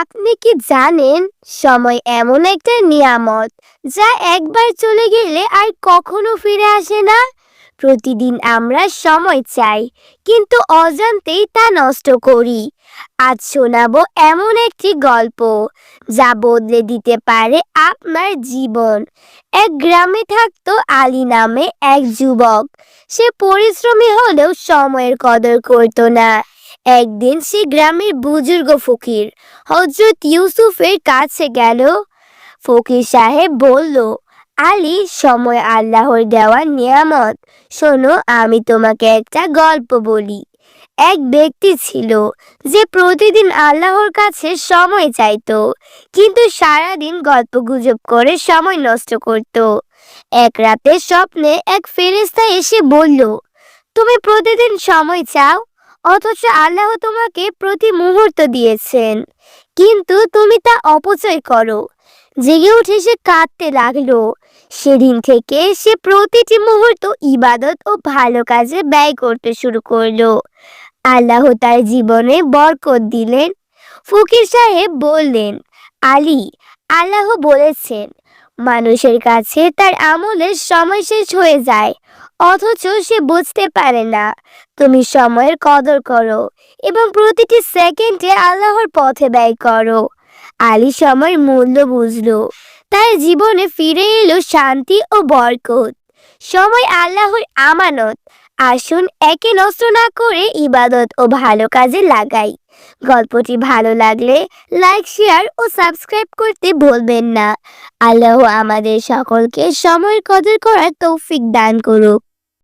আপনি কি জানেন, সময় এমন একটা নিয়ামত যা একবার চলে গেলে আর কখনো ফিরে আসে না? প্রতিদিন আমরা সময় চাই, কিন্তু অজান্তেই তা নষ্ট করি। আজ শোনাবো এমন একটি গল্প যা বদলে দিতে পারে আপনার জীবন। এক গ্রামে থাকতো আলী নামে এক যুবক। সে পরিশ্রমী হলেও সময়ের কদর করতো না। একদিন সে গ্রামের বুজুর্গ ফকির হজরত ইউসুফের কাছে গেল। ফকির সাহেব বলল, আলী, সময় আল্লাহর দেওয়া নিয়ামত। শোনো, আমি তোমাকে একটা গল্প বলি। এক ব্যক্তি ছিল যে প্রতিদিন আল্লাহর কাছে সময় চাইতো, কিন্তু সারাদিন গল্প গুজব করে সময় নষ্ট করত। এক রাতে স্বপ্নে এক ফেরেশতা এসে বলল, তুমি প্রতিদিন সময় চাও? অথচ আল্লাহ তোমাকে প্রতি মুহূর্ত দিয়েছেন। কিন্তু তুমি তা অপচয় করো। জেগে উঠে সে কাঁদতে লাগল। সেদিন থেকে সে প্রতিটি মুহূর্ত ইবাদত ও ভালো কাজে ব্যয় করতে শুরু করল। আল্লাহ তার জীবনে বরকত দিলেন। ফকির সাহেব বললেন, আলী, আল্লাহ বলেছেন, মানুষের কাছে তার আমলের সময় শেষ হয়ে যায়। অথচ সে বুঝতে পারে না। তুমি সময়ের কদর করো এবং প্রতিটি সেকেন্ডে আল্লাহর পথে ব্যয় করো। আলী সময়ের মূল্য বুঝলো। তার জীবনে ফিরে এলো শান্তি ও বরকত। সময় আল্লাহর আমানত। আসুন একে নষ্ট না করে ইবাদত ও ভালো কাজে লাগাই। গল্পটি ভালো লাগলে লাইক, শেয়ার ও সাবস্ক্রাইব করতে ভুলবেন না। আল্লাহ আমাদের সকলকে সময়ের কদর করার তৌফিক দান করুক।